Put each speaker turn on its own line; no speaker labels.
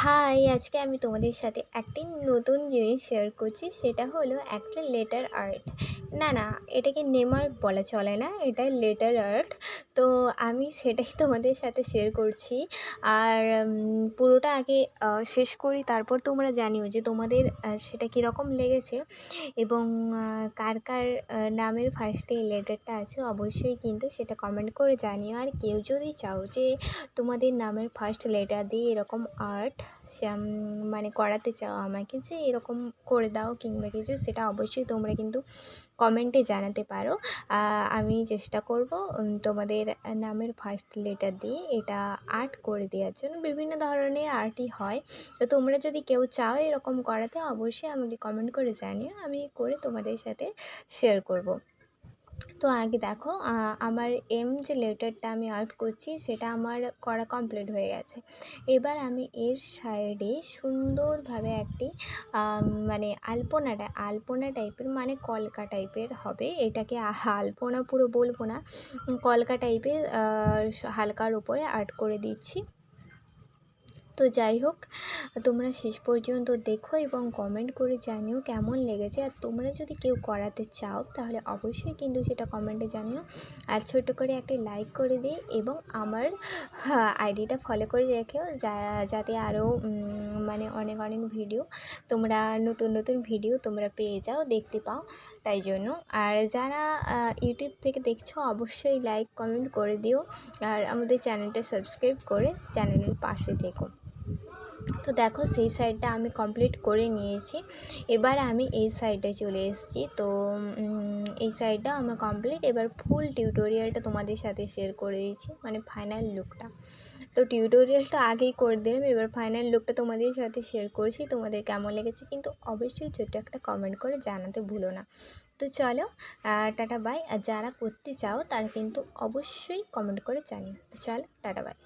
High, আজকে আমি তোমাদের সাথে একটি নতুন জিনিস শেয়ার করছি, সেটা হলো একটা লেটার আর্ট না না, এটাকে নেম আর্ট বলা চলে না এটা লেটার আর্ট তো আমি সেটাই তোমাদের সাথে শেয়ার করছি। আর পুরোটা আগে শেষ করি, তারপর তোমরা জানিও যে তোমাদের সেটা কীরকম লেগেছে এবং কার কার নামের ফার্স্টে এই লেটারটা আছে অবশ্যই কিন্তু সেটা কমেন্ট করে জানিও। আর কেউ যদি চাও যে তোমাদের নামের ফার্স্ট লেটার দিয়ে এরকম আর্ট মানে করাতে চাও আমাকে, যে এরকম করে দাও কিংবা কিছু, সেটা অবশ্যই তোমরা কিন্তু কমেন্টে জানাতে পারো। আমি চেষ্টা করব তোমাদের নামের ফার্স্ট লেটার দিয়ে এটা আর্ট করে দেওয়ার জন্য। বিভিন্ন ধরনের আর্টই হয়। তো তোমরা যদি কেউ চাও এরকম করাতে, অবশ্যই আমাকে কমেন্ট করে জানিও। আমি করে তোমাদের সাথে শেয়ার করব। তো আগে দেখো আমার এম যে লেটারটা আমি আর্ট করছি সেটা আমার করা কমপ্লিট হয়ে গেছে। এবার আমি এর সাইডে সুন্দরভাবে একটি মানে আলপনাটা আলপনা টাইপের মানে কলকা টাইপের হবে। এটাকে আলপনা পুরো বলব না। কলকা টাইপের হালকার উপরে আর্ট করে দিচ্ছি। তো যাই হোক, তোমরা শেষ পর্যন্ত দেখো এবং কমেন্ট করে জানিও কেমন লেগেছে। আর তোমরা যদি কেউ করাতে চাও, তাহলে অবশ্যই কিন্তু সেটা কমেন্টে জানিও। আর ছোট করে একটা লাইক করে দিই এবং আমার আইডিটা ফলো করে রেখেও যারা যাতে আরও মানে অনেক অনেক ভিডিও তোমরা, নতুন নতুন ভিডিও তোমরা পেয়ে যাও, দেখতে পাও। তাই জন্য, আর যারা ইউটিউব থেকে দেখছ, অবশ্যই লাইক কমেন্ট করে দিও। আর আমাদের চ্যানেলটা সাবস্ক্রাইব করে চ্যানেলের পাশে থেকো। তো দেখো সেই সাইডটা আমি কমপ্লিট করে নিয়েছি। এবার আমি এই সাইডে চলে এসেছি। তো এই সাইডটা আমার কমপ্লিট এবার ফুল টিউটোরিয়ালটা তোমাদের সাথে শেয়ার করে দিয়েছি মানে ফাইনাল লুকটা তো টিউটোরিয়ালটা আগেই করে দিলাম, এবার ফাইনাল লুকটা তোমাদের সাথে শেয়ার করছি, তোমাদের কেমন লেগেছে কিন্তু অবশ্যই ছোট্ট একটা কমেন্ট করে জানাতে ভুলো না। তো চলো টাটা বাই আর যারা করতে চাও তারা কিন্তু অবশ্যই কমেন্ট করে জানিও। তো চলো, টাটা বাই